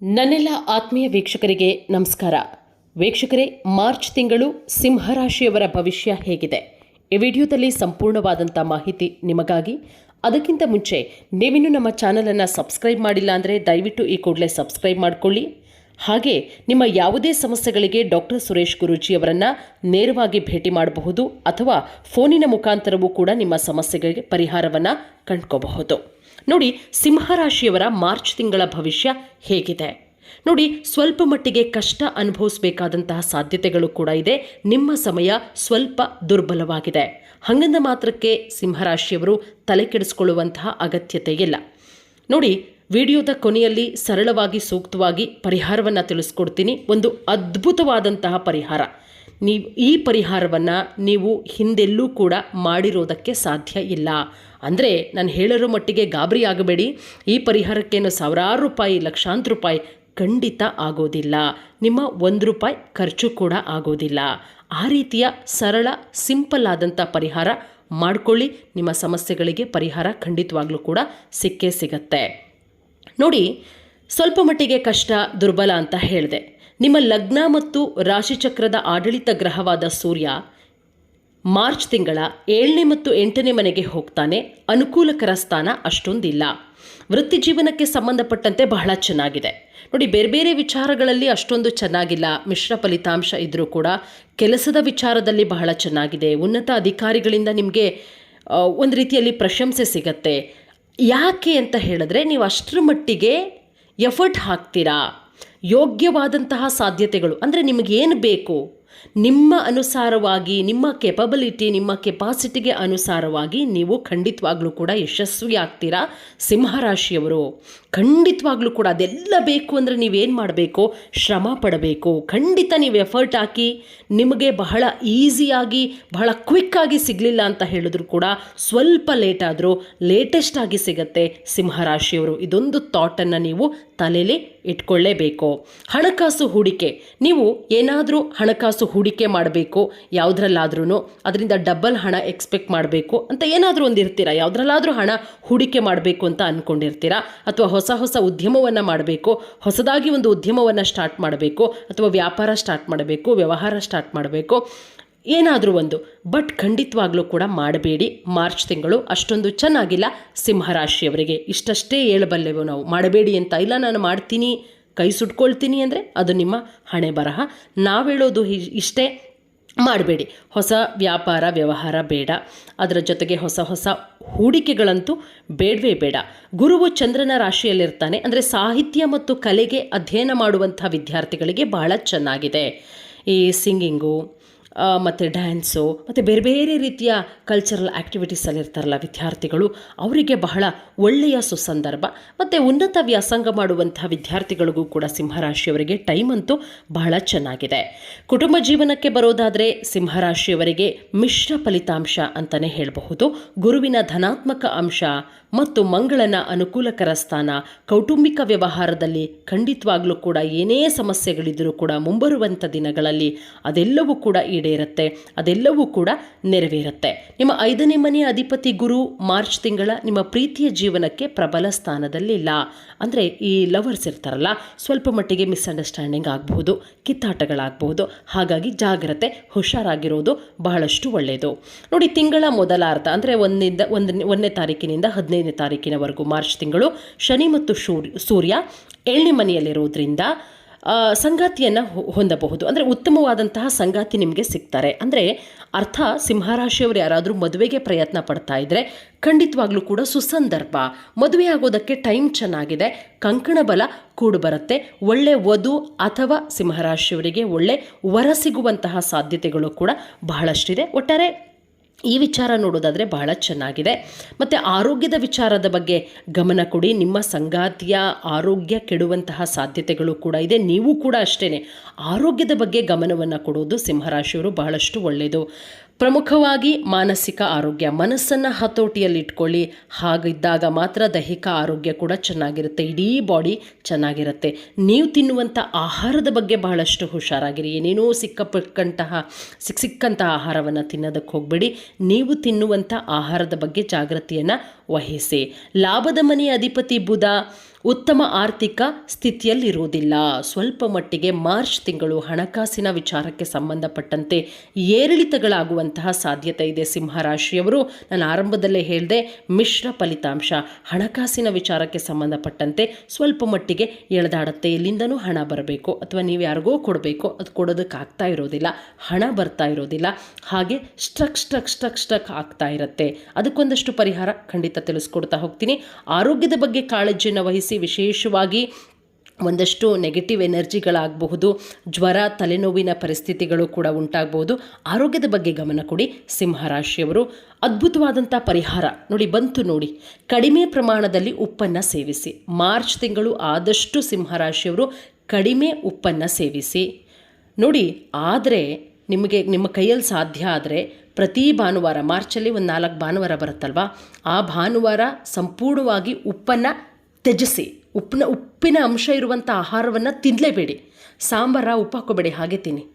ನನ್ನೆಲ್ಲ ಆತ್ಮೀಯ ವೀಕ್ಷಕರಿಗೆ ನಮಸ್ಕಾರ. ವೀಕ್ಷಕರೇ, ಮಾರ್ಚ್ ತಿಂಗಳು ಸಿಂಹರಾಶಿಯವರ ಭವಿಷ್ಯ ಹೇಗಿದೆ. ಈ ವಿಡಿಯೋದಲ್ಲಿ ಸಂಪೂರ್ಣವಾದಂಥ ಮಾಹಿತಿ ನಿಮಗಾಗಿ. ಅದಕ್ಕಿಂತ ಮುಂಚೆ, ನೀವಿನ್ನು ನಮ್ಮ ಚಾನಲನ್ನು ಸಬ್ಸ್ಕ್ರೈಬ್ ಮಾಡಿಲ್ಲ ಅಂದರೆ ದಯವಿಟ್ಟು ಈ ಕೂಡಲೇ ಸಬ್ಸ್ಕ್ರೈಬ್ ಮಾಡಿಕೊಳ್ಳಿ. ಹಾಗೆ, ನಿಮ್ಮ ಯಾವುದೇ ಸಮಸ್ಯೆಗಳಿಗೆ ಡಾಕ್ಟರ್ ಸುರೇಶ್ ಗುರೂಜಿಯವರನ್ನು ನೇರವಾಗಿ ಭೇಟಿ ಮಾಡಬಹುದು ಅಥವಾ ಫೋನಿನ ಮುಖಾಂತರವೂ ಕೂಡ ನಿಮ್ಮ ಸಮಸ್ಯೆಗಳಿಗೆ ಪರಿಹಾರವನ್ನು ಕಂಡ್ಕೋಬಹುದು. ನೋಡಿ ಸಿಂಹರಾಶಿಯವರ ಮಾರ್ಚ್ ತಿಂಗಳ ಭವಿಷ್ಯ ಹೇಗಿದೆ. ನೋಡಿ ಸ್ವಲ್ಪ ಮಟ್ಟಿಗೆ ಕಷ್ಟ ಅನುಭವಿಸಬೇಕಾದಂತಹ ಸಾಧ್ಯತೆಗಳು ಕೂಡ ಇದೆ. ನಿಮ್ಮ ಸಮಯ ಸ್ವಲ್ಪ ದುರ್ಬಲವಾಗಿದೆ. ಹಂಗಂದ ಮಾತ್ರಕ್ಕೆ ಸಿಂಹರಾಶಿಯವರು ತಲೆ ಕೆಡಿಸ್ಕೊಳ್ಳುವಂತಹ ಅಗತ್ಯತೆ ಇಲ್ಲ. ನೋಡಿ ವಿಡಿಯೋದ ಕೊನೆಯಲ್ಲಿ ಸರಳವಾಗಿ ಸೂಕ್ತವಾಗಿ ಪರಿಹಾರವನ್ನು ತಿಳಿಸ್ಕೊಡ್ತೀನಿ. ಒಂದು ಅದ್ಭುತವಾದಂತಹ ಪರಿಹಾರ. ನೀವು ಈ ಪರಿಹಾರವನ್ನು ನೀವು ಹಿಂದೆಲ್ಲೂ ಕೂಡ ಮಾಡಿರೋದಕ್ಕೆ ಸಾಧ್ಯ ಇಲ್ಲ. ಅಂದರೆ ನಾನು ಹೇಳರೋ ಮಟ್ಟಿಗೆ ಗಾಬರಿ ಆಗಬೇಡಿ. ಈ ಪರಿಹಾರಕ್ಕೇನು ಸಾವಿರಾರು ರೂಪಾಯಿ, ಲಕ್ಷಾಂತರ ರೂಪಾಯಿ ಖಂಡಿತ ಆಗೋದಿಲ್ಲ. ನಿಮ್ಮ ಒಂದು ರೂಪಾಯಿ ಖರ್ಚು ಕೂಡ ಆಗೋದಿಲ್ಲ. ಆ ರೀತಿಯ ಸರಳ, ಸಿಂಪಲ್ ಆದಂಥ ಪರಿಹಾರ ಮಾಡಿಕೊಳ್ಳಿ. ನಿಮ್ಮ ಸಮಸ್ಯೆಗಳಿಗೆ ಪರಿಹಾರ ಖಂಡಿತವಾಗ್ಲೂ ಕೂಡ ಸಿಕ್ಕೇ ಸಿಗತ್ತೆ. ನೋಡಿ, ಸ್ವಲ್ಪ ಮಟ್ಟಿಗೆ ಕಷ್ಟ ದುರ್ಬಲ ಅಂತ ಹೇಳಿದೆ. ನಿಮ್ಮ ಲಗ್ನ ಮತ್ತು ರಾಶಿಚಕ್ರದ ಆಡಳಿತ ಗ್ರಹವಾದ ಸೂರ್ಯ ಮಾರ್ಚ್ ತಿಂಗಳ ಏಳನೇ ಮತ್ತು ಎಂಟನೇ ಮನೆಗೆ ಹೋಗ್ತಾನೆ. ಅನುಕೂಲಕರ ಸ್ಥಾನ ಅಷ್ಟೊಂದಿಲ್ಲ. ವೃತ್ತಿ ಜೀವನಕ್ಕೆ ಸಂಬಂಧಪಟ್ಟಂತೆ ಬಹಳ ಚೆನ್ನಾಗಿದೆ. ನೋಡಿ, ಬೇರೆ ಬೇರೆ ವಿಚಾರಗಳಲ್ಲಿ ಅಷ್ಟೊಂದು ಚೆನ್ನಾಗಿಲ್ಲ. ಮಿಶ್ರ ಫಲಿತಾಂಶ ಇದ್ದರೂ ಕೂಡ ಕೆಲಸದ ವಿಚಾರದಲ್ಲಿ ಬಹಳ ಚೆನ್ನಾಗಿದೆ. ಉನ್ನತ ಅಧಿಕಾರಿಗಳಿಂದ ನಿಮಗೆ ಒಂದು ರೀತಿಯಲ್ಲಿ ಪ್ರಶಂಸೆ ಸಿಗತ್ತೆ. ಯಾಕೆ ಅಂತ ಹೇಳಿದ್ರೆ, ನೀವು ಅಷ್ಟರ ಮಟ್ಟಿಗೆ ಎಫರ್ಟ್ ಹಾಕ್ತೀರಾ? ಯೋಗ್ಯವಾದಂತಹ ಸಾಧ್ಯತೆಗಳು. ಅಂದರೆ ನಿಮಗೇನು ಬೇಕು? ನಿಮ್ಮ ಅನುಸಾರವಾಗಿ, ನಿಮ್ಮ ಕೆಪಬಿಲಿಟಿ ನಿಮ್ಮ ಕೆಪಾಸಿಟಿಗೆ ಅನುಸಾರವಾಗಿ ನೀವು ಖಂಡಿತವಾಗ್ಲೂ ಕೂಡ ಯಶಸ್ವಿ ಆಗ್ತೀರಾ ಸಿಂಹರಾಶಿಯವರು, ಖಂಡಿತವಾಗ್ಲೂ ಕೂಡ ಅದೆಲ್ಲ ಬೇಕು ಅಂದರೆ ನೀವೇನು ಮಾಡಬೇಕು? ಶ್ರಮ ಪಡಬೇಕು. ಖಂಡಿತ ನೀವು ಎಫರ್ಟ್ ಹಾಕಿ ನಿಮಗೆ ಬಹಳ ಈಸಿಯಾಗಿ ಬಹಳ ಕ್ವಿಕ್ಕಾಗಿ ಸಿಗಲಿಲ್ಲ ಅಂತ ಹೇಳಿದ್ರು ಕೂಡ ಸ್ವಲ್ಪ ಲೇಟ್ ಆದರೂ ಲೇಟೆಸ್ಟ್ ಆಗಿ ಸಿಗತ್ತೆ ಸಿಂಹರಾಶಿಯವರು. ಇದೊಂದು ಥಾಟನ್ನು ನೀವು ತಲೆಯಲ್ಲಿ ಇಟ್ಕೊಳ್ಳೇಬೇಕು. ಹಣಕಾಸು ಹೂಡಿಕೆ, ನೀವು ಏನಾದರೂ ಹಣಕಾಸು ಹೂಡಿಕೆ ಮಾಡಬೇಕು ಯಾವುದ್ರಲ್ಲಾದ್ರೂ ಅದರಿಂದ ಡಬಲ್ ಹಣ ಎಕ್ಸ್ಪೆಕ್ಟ್ ಮಾಡಬೇಕು ಅಂತ ಏನಾದರೂ ಒಂದು ಇರ್ತೀರಾ? ಯಾವುದ್ರಲ್ಲಾದರೂ ಹಣ ಹೂಡಿಕೆ ಮಾಡಬೇಕು ಅಂತ ಅಂದ್ಕೊಂಡಿರ್ತೀರಾ ಅಥವಾ ಹೊಸ ಹೊಸ ಉದ್ಯಮವನ್ನು ಮಾಡಬೇಕು, ಹೊಸದಾಗಿ ಒಂದು ಉದ್ಯಮವನ್ನು ಸ್ಟಾರ್ಟ್ ಮಾಡಬೇಕು, ಅಥವಾ ವ್ಯಾಪಾರ ಸ್ಟಾರ್ಟ್ ಮಾಡಬೇಕು, ವ್ಯವಹಾರ ಸ್ಟಾರ್ಟ್ ಮಾಡಬೇಕು, ಏನಾದರೂ ಒಂದು. ಬಟ್ ಖಂಡಿತವಾಗ್ಲೂ ಕೂಡ ಮಾಡಬೇಡಿ. ಮಾರ್ಚ್ ತಿಂಗಳು ಅಷ್ಟೊಂದು ಚೆನ್ನಾಗಿಲ್ಲ. ಸಿಂಹರಾಶಿಯವರಿಗೆ. ಇಷ್ಟಷ್ಟೇ ಹೇಳಬಲ್ಲೆವು ನಾವು. ಮಾಡಬೇಡಿ ಅಂತ ಇಲ್ಲ, ನಾನು ಮಾಡ್ತೀನಿ. ಕೈ ಸುಟ್ಕೊಳ್ತೀನಿ ಅಂದರೆ ಅದು ನಿಮ್ಮ ಹಣೆ ಬರಹ. ನಾವು ಹೇಳೋದು ಇಷ್ಟೇ ಮಾಡಬೇಡಿ. ಹೊಸ ವ್ಯಾಪಾರ, ವ್ಯವಹಾರ ಬೇಡ. ಅದರ ಜೊತೆಗೆ ಹೊಸ ಹೊಸ ಹೂಡಿಕೆಗಳಂತೂ ಬೇಡವೇ ಬೇಡ. ಗುರುವು ಚಂದ್ರನ ರಾಶಿಯಲ್ಲಿರ್ತಾನೆ ಅಂದರೆ ಸಾಹಿತ್ಯ ಮತ್ತು ಕಲೆಗೆ ಅಧ್ಯಯನ ಮಾಡುವಂಥ ವಿದ್ಯಾರ್ಥಿಗಳಿಗೆ ಬಹಳ ಚೆನ್ನಾಗಿದೆ. ಈ ಸಿಂಗಿಂಗು ಮತ್ತು ಡ್ಯಾನ್ಸು ಮತ್ತು ಬೇರೆ ಬೇರೆ ರೀತಿಯ ಕಲ್ಚರಲ್ ಆ್ಯಕ್ಟಿವಿಟೀಸಲ್ಲಿ ಇರ್ತಾರಲ್ಲ ವಿದ್ಯಾರ್ಥಿಗಳು, ಅವರಿಗೆ ಬಹಳ ಒಳ್ಳೆಯ ಸುಸಂದರ್ಭ, ಮತ್ತು ಉನ್ನತ ವ್ಯಾಸಂಗ ಮಾಡುವಂಥ ವಿದ್ಯಾರ್ಥಿಗಳಿಗೂ ಕೂಡ ಸಿಂಹರಾಶಿಯವರಿಗೆ ಟೈಮ್ ಅಂತೂ ಬಹಳ ಚೆನ್ನಾಗಿದೆ. ಕುಟುಂಬ ಜೀವನಕ್ಕೆ ಬರೋದಾದರೆ ಸಿಂಹರಾಶಿಯವರಿಗೆ ಮಿಶ್ರ ಫಲಿತಾಂಶ ಅಂತಲೇ ಹೇಳಬಹುದು. ಗುರುವಿನ ಧನಾತ್ಮಕ ಅಂಶ ಮತ್ತು ಮಂಗಳನ ಅನುಕೂಲಕರ ಸ್ಥಾನ, ಕೌಟುಂಬಿಕ ವ್ಯವಹಾರದಲ್ಲಿ ಖಂಡಿತವಾಗಲೂ ಕೂಡ ಏನೇ ಸಮಸ್ಯೆಗಳಿದ್ದರೂ ಕೂಡ ಮುಂಬರುವಂಥ ದಿನಗಳಲ್ಲಿ ಅದೆಲ್ಲವೂ ಕೂಡ ಈಡೇರುತ್ತೆ ಅದೆಲ್ಲವೂ ಕೂಡ ನೆರವೇರುತ್ತೆ. ನಿಮ್ಮ ಐದನೇ ಮನೆಯ ಅಧಿಪತಿ ಗುರು ಮಾರ್ಚ್ ತಿಂಗಳ ನಿಮ್ಮ ಪ್ರೀತಿಯ ಜೀವನಕ್ಕೆ ಪ್ರಬಲ ಸ್ಥಾನದಲ್ಲಿಲ್ಲ. ಅಂದರೆ ಈ ಲವರ್ಸ್ ಇರ್ತಾರಲ್ಲ, ಸ್ವಲ್ಪ ಮಟ್ಟಿಗೆ ಮಿಸ್ಅಂಡರ್ಸ್ಟ್ಯಾಂಡಿಂಗ್ ಆಗಬಹುದು, ಕಿತ್ತಾಟಗಳಾಗಬಹುದು. ಹಾಗಾಗಿ ಜಾಗ್ರತೆ, ಹುಷಾರಾಗಿರೋದು ಬಹಳಷ್ಟು ಒಳ್ಳೆಯದು ನೋಡಿ, ತಿಂಗಳ ಮೊದಲ ಅರ್ಥ ಅಂದರೆ ಒಂದಿಂದ ಒಂದನೇ ಒಂದನೇ ತಾರೀಕಿನಿಂದ ಹದಿನೈದನೇ ತಾರೀಕಿನವರೆಗೂ ಮಾರ್ಚ್ ತಿಂಗಳು ಶನಿ ಮತ್ತು ಶೂರ್, ಸೂರ್ಯ ಏಳನೇ ಮನೆಯಲ್ಲಿರೋದ್ರಿಂದ ಸಂಗಾತಿಯನ್ನು ಹೊಂದಬಹುದು. ಅಂದರೆ ಉತ್ತಮವಾದಂತಹ ಸಂಗಾತಿ ನಿಮಗೆ ಸಿಗ್ತಾರೆ. ಅಂದರೆ ಅರ್ಥ, ಸಿಂಹರಾಶಿಯವರು ಯಾರಾದರೂ ಮದುವೆಗೆ ಪ್ರಯತ್ನ ಪಡ್ತಾ ಇದ್ದರೆ ಖಂಡಿತವಾಗ್ಲೂ ಕೂಡ ಸುಸಂದರ್ಭ. ಮದುವೆ ಆಗೋದಕ್ಕೆ ಟೈಮ್ ಚೆನ್ನಾಗಿದೆ, ಕಂಕಣ ಬಲ ಕೂಡು ಬರುತ್ತೆ. ಒಳ್ಳೆ ವಧು ಅಥವಾ ಸಿಂಹರಾಶಿಯವರಿಗೆ ಒಳ್ಳೆ ವರ ಸಿಗುವಂತಹ ಸಾಧ್ಯತೆಗಳು ಕೂಡ ಬಹಳಷ್ಟಿದೆ. ಒಟ್ಟಾರೆ ಈ ವಿಚಾರ ನೋಡೋದಾದರೆ ಬಹಳ ಚೆನ್ನಾಗಿದೆ. ಮತ್ತು ಆರೋಗ್ಯದ ವಿಚಾರದ ಬಗ್ಗೆ ಗಮನ ಕೊಡಿ. ನಿಮ್ಮ ಸಂಗಾತಿಯ ಆರೋಗ್ಯ ಕೆಡುವಂತಹ ಸಾಧ್ಯತೆಗಳು ಕೂಡ ಇದೆ. ನೀವು ಕೂಡ ಅಷ್ಟೇ ಆರೋಗ್ಯದ ಬಗ್ಗೆ ಗಮನವನ್ನು ಕೊಡೋದು ಸಿಂಹರಾಶಿಯವರು ಬಹಳಷ್ಟು ಒಳ್ಳೆಯದು ಪ್ರಮುಖವಾಗಿ ಮಾನಸಿಕ ಆರೋಗ್ಯ. ಮನಸ್ಸನ್ನು ಹತೋಟಿಯಲ್ಲಿ ಇಟ್ಕೊಳ್ಳಿ ಹಾಗಿದ್ದಾಗ ಮಾತ್ರ ದೈಹಿಕ ಆರೋಗ್ಯ ಕೂಡ ಚೆನ್ನಾಗಿರುತ್ತೆ. ಇಡೀ ಬಾಡಿ ಚೆನ್ನಾಗಿರುತ್ತೆ. ನೀವು ತಿನ್ನುವಂಥ ಆಹಾರದ ಬಗ್ಗೆ ಬಹಳಷ್ಟು ಹುಷಾರಾಗಿರಿ. ಏನೇನೋ ಸಿಕ್ಕಪಕ್ಕಂತಹ ಸಿಕ್ಕ ಸಿಕ್ಕಂತಹ ಆಹಾರವನ್ನು ತಿನ್ನೋದಕ್ಕೆ ಹೋಗಬೇಡಿ. ನೀವು ತಿನ್ನುವಂಥ ಆಹಾರದ ಬಗ್ಗೆ ಜಾಗೃತಿಯನ್ನು ವಹಿಸಿ. ಲಾಭದ ಮನೆಯ ಅಧಿಪತಿ ಬುಧ ಉತ್ತಮ ಆರ್ಥಿಕ ಸ್ಥಿತಿಯಲ್ಲಿರುವುದಿಲ್ಲ. ಸ್ವಲ್ಪ ಮಟ್ಟಿಗೆ ಮಾರ್ಚ್ ತಿಂಗಳು ಹಣಕಾಸಿನ ವಿಚಾರಕ್ಕೆ ಸಂಬಂಧಪಟ್ಟಂತೆ ಏರಿಳಿತಗಳಾಗುವಂತಹ ಸಾಧ್ಯತೆ ಇದೆ. ಸಿಂಹರಾಶಿಯವರು, ನಾನು ಆರಂಭದಲ್ಲೇ ಹೇಳಿದೆ, ಮಿಶ್ರ ಫಲಿತಾಂಶ. ಹಣಕಾಸಿನ ವಿಚಾರಕ್ಕೆ ಸಂಬಂಧಪಟ್ಟಂತೆ ಸ್ವಲ್ಪ ಮಟ್ಟಿಗೆ ಎಳೆದಾಡುತ್ತೆ. ಎಲ್ಲಿಂದನೂ ಹಣ ಬರಬೇಕು. ಅಥವಾ ನೀವು ಯಾರಿಗೋ ಕೊಡಬೇಕು. ಅದು ಕೊಡೋದಕ್ಕಾಗ್ತಾ ಇರೋದಿಲ್ಲ. ಹಣ ಬರ್ತಾ ಇರೋದಿಲ್ಲ. ಹಾಗೆ ಸ್ಟ್ರಕ್ ಸ್ಟ್ರಕ್ ಸ್ಟ್ರಕ್ ಸ್ಟ್ರಕ್ ಆಗ್ತಾ ಇರುತ್ತೆ. ಅದಕ್ಕೊಂದಷ್ಟು ಪರಿಹಾರ ಖಂಡಿತ ತಿಳಿಸ್ಕೊಡ್ತಾ ಹೋಗ್ತೀನಿ. ಆರೋಗ್ಯದ ಬಗ್ಗೆ ಕಾಳಜಿಯನ್ನು ವಹಿಸಿ ವಿಶೇಷವಾಗಿ ಒಂದಷ್ಟು ನೆಗೆಟಿವ್ ಎನರ್ಜಿಗಳಾಗಬಹುದು, ಜ್ವರ, ತಲೆನೋವಿನ ಪರಿಸ್ಥಿತಿಗಳು ಕೂಡ ಉಂಟಾಗಬಹುದು. ಆರೋಗ್ಯದ ಬಗ್ಗೆ ಗಮನ ಕೊಡಿ. ಸಿಂಹರಾಶಿಯವರು ಅದ್ಭುತವಾದಂಥ ಪರಿಹಾರ. ನೋಡಿ, ಬಂತು ನೋಡಿ. ಕಡಿಮೆ ಪ್ರಮಾಣದಲ್ಲಿ ಉಪ್ಪನ್ನು ಸೇವಿಸಿ. ಮಾರ್ಚ್ ತಿಂಗಳು ಆದಷ್ಟು ಸಿಂಹರಾಶಿಯವರು ಕಡಿಮೆ ಉಪ್ಪನ್ನು ಸೇವಿಸಿ. ನೋಡಿ, ಆದರೆ ನಿಮಗೆ ನಿಮ್ಮ ಕೈಯಲ್ಲಿ ಸಾಧ್ಯ ಆದರೆ ಪ್ರತಿ ಭಾನುವಾರ, ಮಾರ್ಚಲ್ಲಿ ಒಂದು ನಾಲ್ಕು ಭಾನುವಾರ ಬರುತ್ತಲ್ವಾ? ಆ ಭಾನುವಾರ ಸಂಪೂರ್ಣವಾಗಿ ಉಪ್ಪನ್ನು ತ್ಯಜಿಸಿ ಉಪ್ಪಿನ ಉಪ್ಪಿನ ಅಂಶ ಇರುವಂಥ ಆಹಾರವನ್ನು ತಿನ್ನಲೇಬೇಡಿ ಸಾಂಬಾರ, ಉಪ್ಪು ಹಾಕೋಬೇಡಿ ಹಾಗೆ ತಿನ್ನಿ.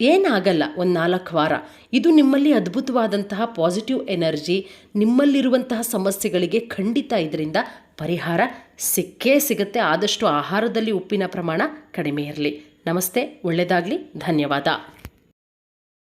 ಏನಾಗಲ್ಲ ಒಂದು ನಾಲ್ಕು ವಾರ. ಇದು ನಿಮ್ಮಲ್ಲಿ ಅದ್ಭುತವಾದಂತಹ ಪಾಸಿಟಿವ್ ಎನರ್ಜಿ ನಿಮ್ಮಲ್ಲಿರುವಂತಹ ಸಮಸ್ಯೆಗಳಿಗೆ ಖಂಡಿತ ಇದರಿಂದ ಪರಿಹಾರ ಸಿಕ್ಕೇ ಸಿಗುತ್ತೆ. ಆದಷ್ಟು ಆಹಾರದಲ್ಲಿ ಉಪ್ಪಿನ ಪ್ರಮಾಣ ಕಡಿಮೆ ಇರಲಿ. ನಮಸ್ತೆ ಒಳ್ಳೆಯದಾಗಲಿ ಧನ್ಯವಾದ.